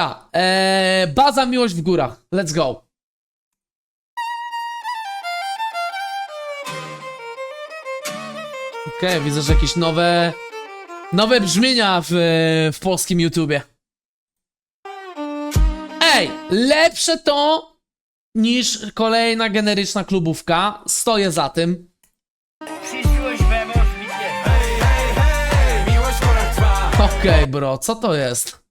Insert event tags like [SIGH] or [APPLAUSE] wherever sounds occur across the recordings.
A, e, baza miłość w górach. Let's go. Okej, widzę, że jakieś nowe nowe brzmienia w, w polskim YouTubie. Ej, lepsze to niż kolejna generyczna klubówka. Stoję za tym. Okej, bro, co to jest?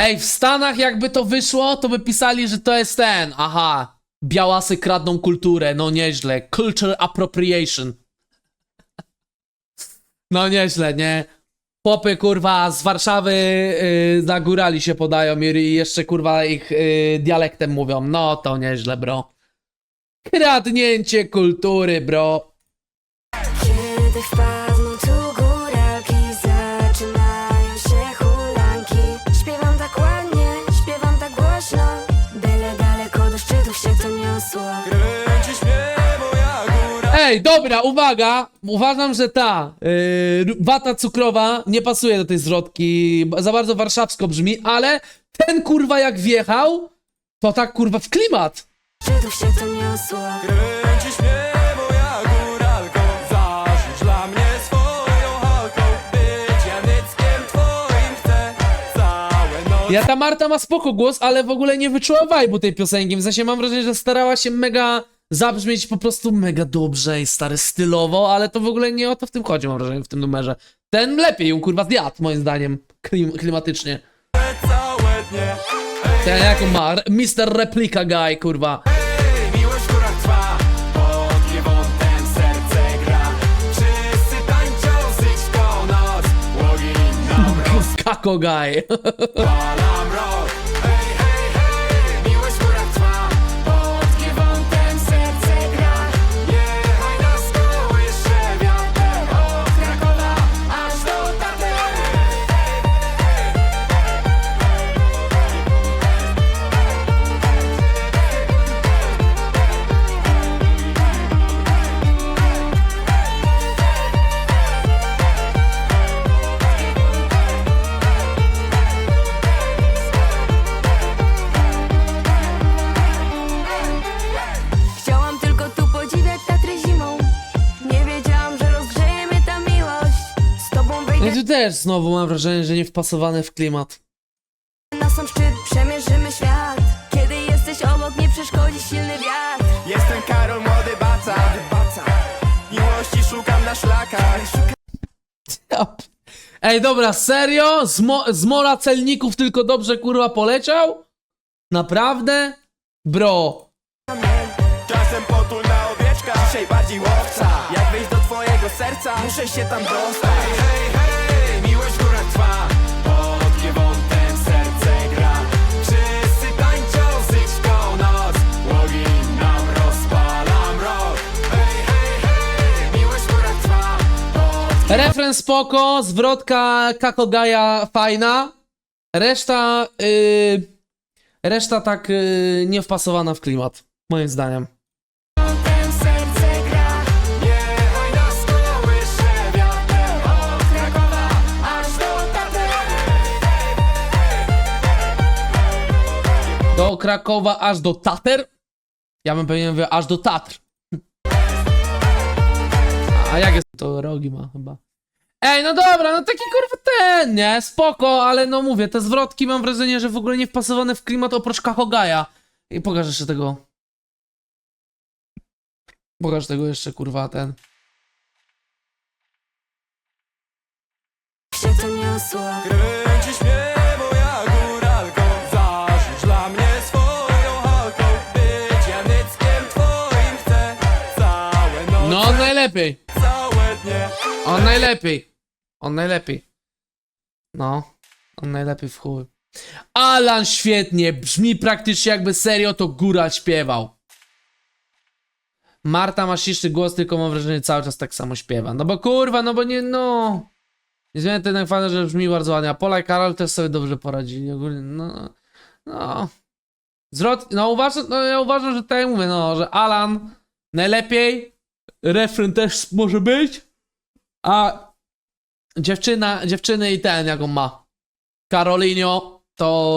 Ej, w Stanach jakby to wyszło, to by pisali, że to jest ten. Aha. Białasy kradną kulturę, no nieźle. Culture appropriation. No nieźle, nie? Chłopy, kurwa, z Warszawy yy, na górali się podają i jeszcze, kurwa, ich yy, dialektem mówią. No to nieźle, bro. Kradnięcie kultury, bro. Kiedy wpadną głośno, byle daleko do szczytów się to niosło. Kręcisz mnie moja góra Ej, dobra, uwaga! Uważam, że ta yy, wata cukrowa nie pasuje do tej zwrotki. Za bardzo warszawsko brzmi, ale ten kurwa jak wjechał, to tak kurwa w klimat. Szczytów się to niosło. Kręcisz mnie Ja ta Marta ma spoko głos, ale w ogóle nie wyczuła vibe'u tej piosenki. W sensie mam wrażenie, że starała się mega zabrzmieć po prostu mega dobrze i stary stylowo, ale to w ogóle nie o to w tym chodzi, mam wrażenie, w tym numerze. Ten lepiej ją kurwa zjadł, moim zdaniem, klim klimatycznie. Ten jaką ma, Mr. Replika Guy, kurwa. Kako Guy. [LAUGHS] też znowu mam wrażenie, że nie wpasowane w klimat. na sam szczyt, przemierzymy świat. Kiedy jesteś obok, nie przeszkodzi silny wiatr. Jestem Karol, młody baca Miłości szukam na szlakach Ej, dobra, serio? Z, mo z mola celników tylko dobrze kurwa poleciał? Naprawdę? Bro. Czasem potulna owieczka, dzisiaj bardziej łowca Jak wejść do twojego serca, muszę się tam dostać Hej, hej, hej, Refren spoko, zwrotka Kakogaja fajna. Reszta, yy, reszta tak yy, nie wpasowana w klimat, moim zdaniem. do Krakowa aż do Tater? Ja bym mówił aż do Tatr. A jak jest? To rogi ma chyba. Ej, no dobra, no taki kurwa ten, nie? Spoko, ale no mówię, te zwrotki mam wrażenie, że w ogóle nie wpasowane w klimat oprócz Kahogaja. I pokaż jeszcze tego. Pokaż tego jeszcze, kurwa, ten. Się to niosło. Kręcisz mnie moja góralko Zażyć dla mnie swoją halką Być Janyckiem twoim chcę Całe noce, No, najlepiej. On najlepiej. On najlepiej. No, on najlepiej w chuj. Alan świetnie, brzmi praktycznie jakby serio to góra śpiewał. Marta ma ciszy głos, tylko mam wrażenie, że cały czas tak samo śpiewa. No bo kurwa, no bo nie, no. Nie zmienia to jednak fajne, że brzmi bardzo ładnie. A Pola i Karol też sobie dobrze poradzili. Ogólnie, no, no. Zwrot, no uważam, no ja uważam, że tak jak mówię, no, że Alan najlepiej, refren też może być. A dziewczyna, dziewczyny i ten, jak on ma. Karolinio, to